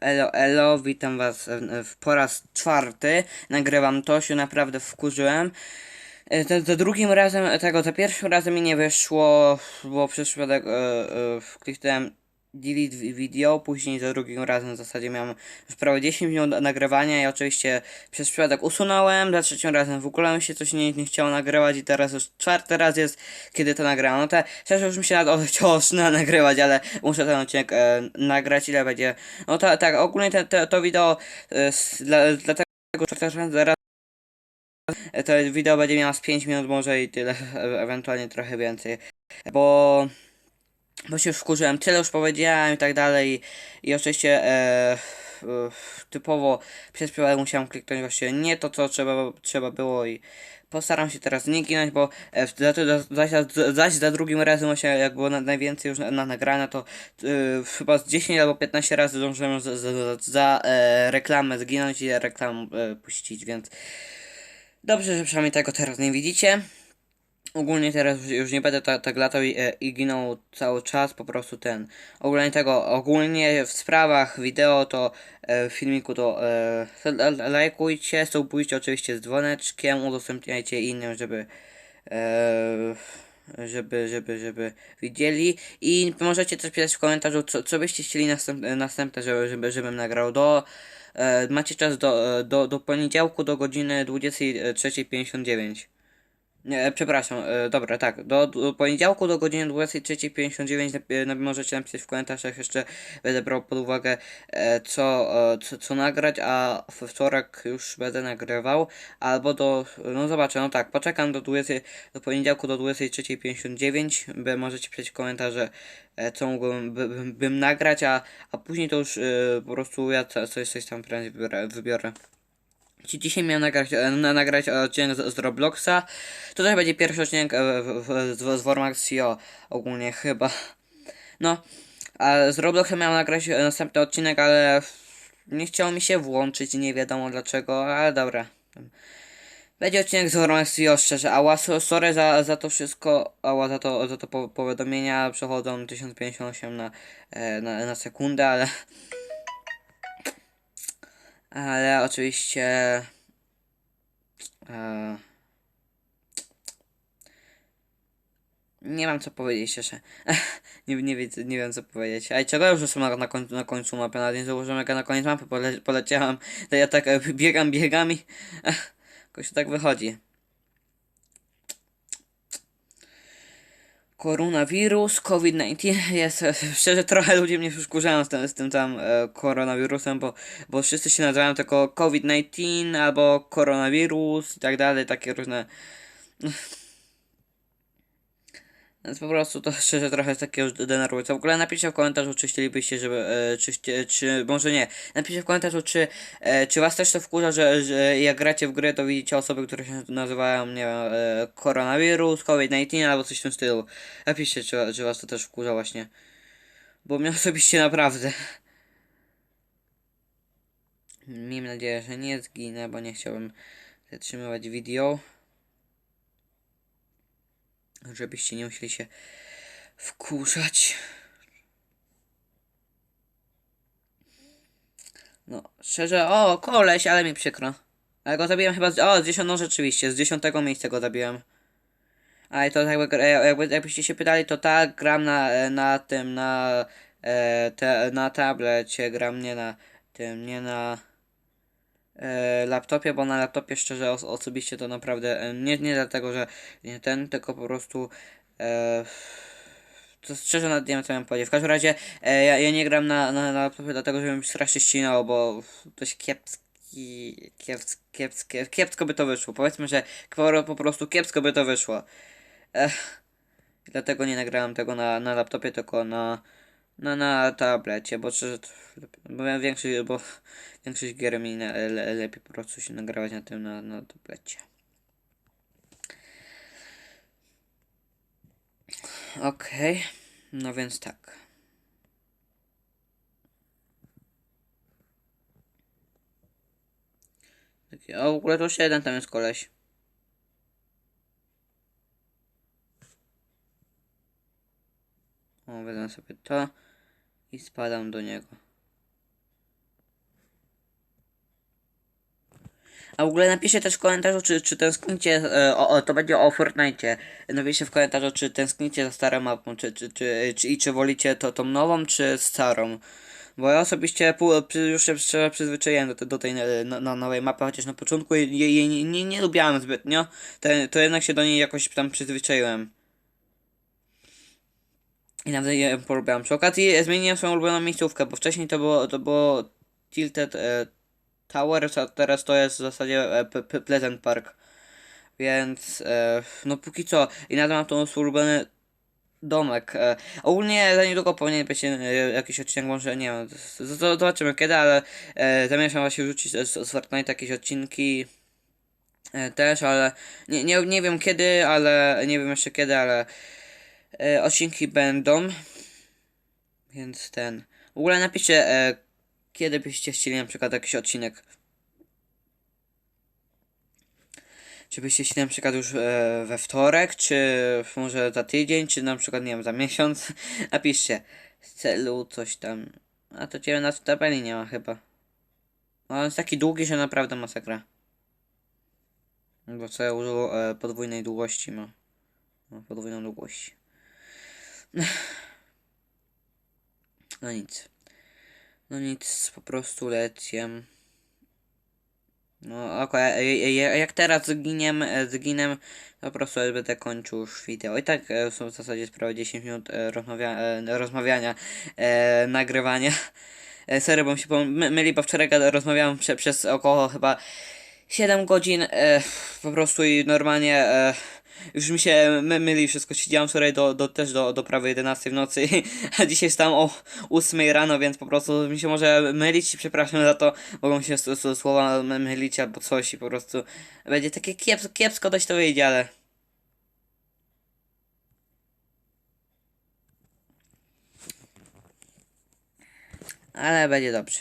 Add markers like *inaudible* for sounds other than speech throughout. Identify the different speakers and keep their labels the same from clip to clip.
Speaker 1: elo, elo, witam was po raz czwarty. Nagrywam to, się naprawdę wkurzyłem. E, Za, za drugim razem tego, za pierwszym razem mi nie wyszło, bo przez przypadek e, e, kliknąłem delete vi- video, później za drugim razem w zasadzie miałem już prawie 10 minut nagrywania i oczywiście przez przypadek usunąłem, za trzecim razem w ogóle się coś nie, nie chciało nagrywać i teraz już czwarty raz jest, kiedy to nagrałem. No te, szczerze już mi się nawet *laughs* chciało na nagrywać, ale muszę ten odcinek e, nagrać, ile będzie. No to, tak, ogólnie te, te, to wideo e, s- dla, dlatego, że zaraz e, to wideo będzie miało z 5 minut może i tyle, e- *laughs* ewentualnie trochę więcej, bo bo się już wkurzyłem, tyle już powiedziałem i tak dalej i oczywiście e, e, typowo przez przypadek musiałem kliknąć właśnie nie to co trzeba, trzeba było i postaram się teraz nie ginąć, bo e, za, za, zaś, za, za drugim razem właśnie jak było na, najwięcej już na, na to e, chyba z 10 albo 15 razy zdążyłem za, za, za, za e, reklamę zginąć i reklamę e, puścić, więc dobrze, że przynajmniej tego teraz nie widzicie. Ogólnie teraz już, nie będę tak, tak latał i, e, i ginął cały czas, po prostu ten. Ogólnie tego, ogólnie w sprawach wideo to e, w filmiku to e, lajkujcie, subujcie oczywiście z dzwoneczkiem, udostępniajcie innym, żeby e, żeby, żeby, żeby widzieli i możecie też pisać w komentarzu, co, co byście chcieli następ, następne, żeby, żeby, żebym nagrał do e, macie czas do, e, do, do poniedziałku do godziny 23.59 nie, przepraszam, e, dobra, tak. Do, do poniedziałku do godziny 23.59 nap, e, możecie napisać w komentarzach jeszcze będę brał pod uwagę e, co, co, co nagrać, a we wtorek już będę nagrywał. Albo do, no zobaczę, no tak, poczekam do 20, do poniedziałku do 23.59, by możecie pisać w komentarze co mógłbym by, bym, nagrać, a, a później to już po prostu ja co- coś, coś tam wybiorę. wybiorę. Dzisiaj miałem nagrać, e, na, nagrać odcinek z, z Robloxa. To też będzie pierwszy odcinek e, w, w, z, z Formaxio ogólnie chyba. No, a z Robloxa miałem nagrać e, następny odcinek, ale nie chciało mi się włączyć, nie wiadomo dlaczego, ale dobra. Będzie odcinek z Formaxio, szczerze, ała, so- sorry za, za to wszystko, ała, za to, za to po, powiadomienia przechodzą 1058 na, na, na sekundę, ale... Ale oczywiście. E, nie mam co powiedzieć szczerze. *laughs* nie, nie, wie, nie wiem co powiedzieć. Ale czego już są na, na, końcu, na końcu mapy? Nawet nie zauważyłem jak ja na koniec mapy pole, poleciałem. To ja tak e, biegam, biegam i. *laughs* Jakoś tak wychodzi. Koronawirus, COVID-19 *laughs* jest, szczerze trochę ludzie mnie już wkurzają z tym, z tym tam e, koronawirusem, bo, bo wszyscy się nazywają tylko COVID-19 albo koronawirus i tak dalej, takie różne. Więc po prostu to *laughs* szczerze trochę takie już denerwujące. W ogóle napiszcie w komentarzu, czy chcielibyście, żeby, e, czy, czy, może nie, napiszcie w komentarzu, czy, e, czy was też to wkurza, że, że jak gracie w grę, to widzicie osoby, które się nazywają, nie wiem, e, koronawirus, COVID-19 albo coś w tym stylu. Napiszcie, czy, czy was to też wkurza właśnie. Bo mnie *laughs* osobiście naprawdę. Miejmy nadzieję, że nie zginę, bo nie chciałbym zatrzymywać video. Żebyście nie musieli się wkurzać. No, szczerze, o, koleś, ale mi przykro. Ale go zabiłem chyba z, o, z 10, no rzeczywiście, z 10 miejsca go zabiłem. Ale to jakby, gra- jakby, jakbyście się pytali, to tak, gram na, e, na tym, na, e, te, na tablecie, gram nie na tym, nie na e, laptopie, bo na laptopie szczerze os osobiście to naprawdę e, nie, nie dlatego, że nie ten, tylko po prostu e, to szczerze nawet nie wiem co mam powiedzieć. W każdym razie e, ja, ja nie gram na, na, na laptopie dlatego, że mi strasznie ścinało, bo dość kiepski, kiepski, kiepskie, kiepsko by to wyszło. Powiedzmy, że po prostu kiepsko by to wyszło. Ech, dlatego nie nagrałem tego na, na laptopie, tylko na, na, na tablecie, bo, czy, bo większość, bo większość gier mi na, le, lepiej po prostu się nagrywać na tym, na, na tablecie. Okej, no więc tak. A w ogóle to jeszcze jeden tam jest koleś. O, wezmę sobie to i spadam do niego. A w ogóle napiszcie też w komentarzu, czy, czy tęsknicie, e, o, o, to będzie o Fortnite. Napiszcie w komentarzu, czy tęsknicie za starą mapą, czy, czy, czy, czy, i czy wolicie to, tą nową, czy starą. Bo ja osobiście już się szczerze przyzwyczaiłem do, do tej e, no, no, nowej mapy, chociaż na początku jej, nie, nie, nie lubiałem zbytnio, to, to jednak się do niej jakoś tam przyzwyczaiłem. I nawet je polubiłem. Przy okazji zmieniłem swoją ulubioną miejscówkę, bo wcześniej to było, to było Tilted e, Tower, a teraz to jest w zasadzie e, P- P- Pleasant Park. Więc e, no póki co i nadal mam tą ulubiony domek. E, ogólnie za niedługo powinien być e, jakiś odcinek, może nie wiem, zobaczymy kiedy, ale e, zamierzam właśnie wrzucić z, z Fortnite jakieś odcinki e, też, ale nie, nie, nie wiem kiedy, ale nie wiem jeszcze kiedy, ale e, odcinki będą. Więc ten. W ogóle napiszcie, e, kiedy byście chcieli na przykład jakiś odcinek. Czy byście chcieli na przykład już e, we wtorek, czy może za tydzień, czy na przykład, nie wiem, za miesiąc. *laughs* Napiszcie. W celu coś tam. A to ciebie na tabeli nie ma chyba. No, on jest taki długi, że naprawdę masakra. Bo co ja użył e, podwójnej długości ma. No, podwójną długość. No nic. No nic, po prostu leciem. No okej, jak teraz zginiem, e, zginę, po prostu będę kończył już wideo. I tak e, są w zasadzie sprawy 10 minut e, rozmawia, rozmawiania, e, nagrywania. E, serio, bo mi się myli, bo wczoraj rozmawiałem prze, przez około chyba 7 godzin e, po prostu i normalnie e, już mi się my, myli wszystko. Siedziałem wczoraj do, do, też do, do prawie 11 w nocy, *laughs* a dzisiaj wstałem o 8 rano, więc po prostu mi się może mylić i przepraszam za to. Mogą się słowa my- mylić albo coś i po prostu będzie takie kiepsko, kiepsko dość to wyjdzie, ale... Ale będzie dobrze.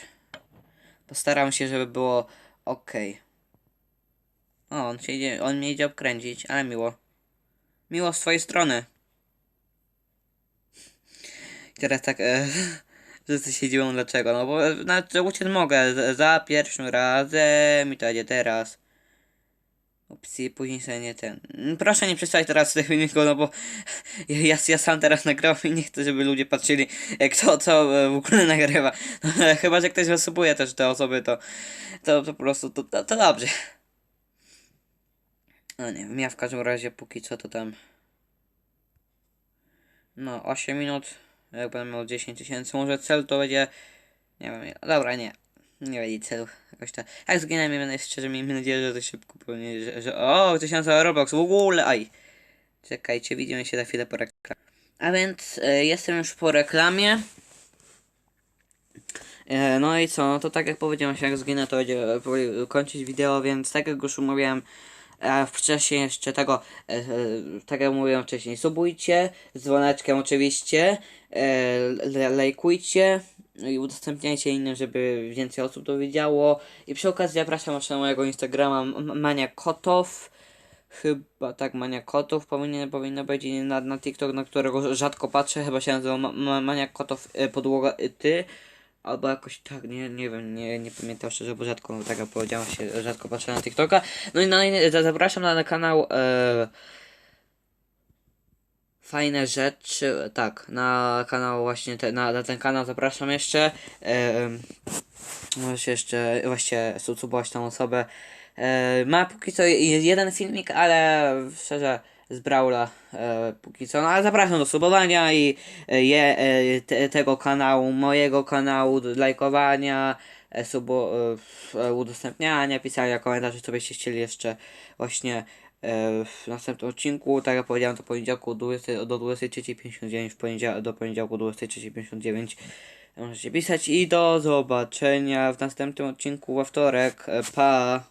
Speaker 1: Postaram się, żeby było ok. O, on, się idzie, on mnie idzie obkręcić, ale miło. Miło z twojej strony. I teraz tak, e, *laughs* wszyscy się dziwią dlaczego, no bo e, na uciec mogę, za pierwszym razem i to będzie teraz. Opcji, później sobie nie ten. Mm, Proszę nie przestawać teraz tych filmików, no bo *laughs* ja, ja, sam teraz nagrywam i nie chcę, żeby ludzie patrzyli, jak to, co e, w ogóle nagrywa. No, *laughs* chyba, że ktoś zasubuje też te osoby, to, to, to po prostu, to, to, to dobrze. No nie wiem, ja w każdym razie póki co to tam. No, 8 minut. Jak będę miał 10 tysięcy, może cel to będzie. Nie wiem, dobra, nie. Nie będzie celu. Jakoś tak. Jak zginę, miejmy szczerze, miejmy nadzieję, że to szybko pewnie, że, że. O, 1000 Roblox, w ogóle, aj. Czekajcie, widzimy się za chwilę po reklamie. A więc e, jestem już po reklamie. E, no i co, no to tak jak powiedziałem, jak zginę, to będzie e, kończyć wideo, więc tak jak już mówiłem e, wcześniej jeszcze tego, e, e, tak jak mówiłem wcześniej, subujcie, z dzwoneczkiem oczywiście, e, lajkujcie i udostępniajcie innym, żeby więcej osób to widziało. I przy okazji zapraszam jeszcze na mojego Instagrama Mania Kotow. Chyba tak, Mania Kotów powinien, powinno być i na, na TikTok, na którego rzadko patrzę, chyba się nazywa ma, ma, Mania Kotow podłoga ty. Albo jakoś tak, nie, nie wiem, nie, nie pamiętam szczerze, bo rzadko, tak jak powiedziałem, się rzadko patrzę na TikToka. No i za- zapraszam na, na kanał e, Fajne rzeczy, tak, na kanał właśnie, te, na, na ten kanał zapraszam jeszcze. E, Możesz jeszcze właśnie subować tą osobę. E, ma póki co je- jeden filmik, ale szczerze z Brawla e, póki co. No ale zapraszam do subowania i e, je, e, te, tego kanału, mojego kanału, do lajkowania, e, subo, e, e, udostępniania, pisania komentarzy, co byście chcieli jeszcze właśnie e, w następnym odcinku. Tak jak powiedziałem, do poniedziałku 20, do 23.59, w poniedział, do poniedziałku 23.59 możecie pisać i do zobaczenia w następnym odcinku we wtorek. E, Pa!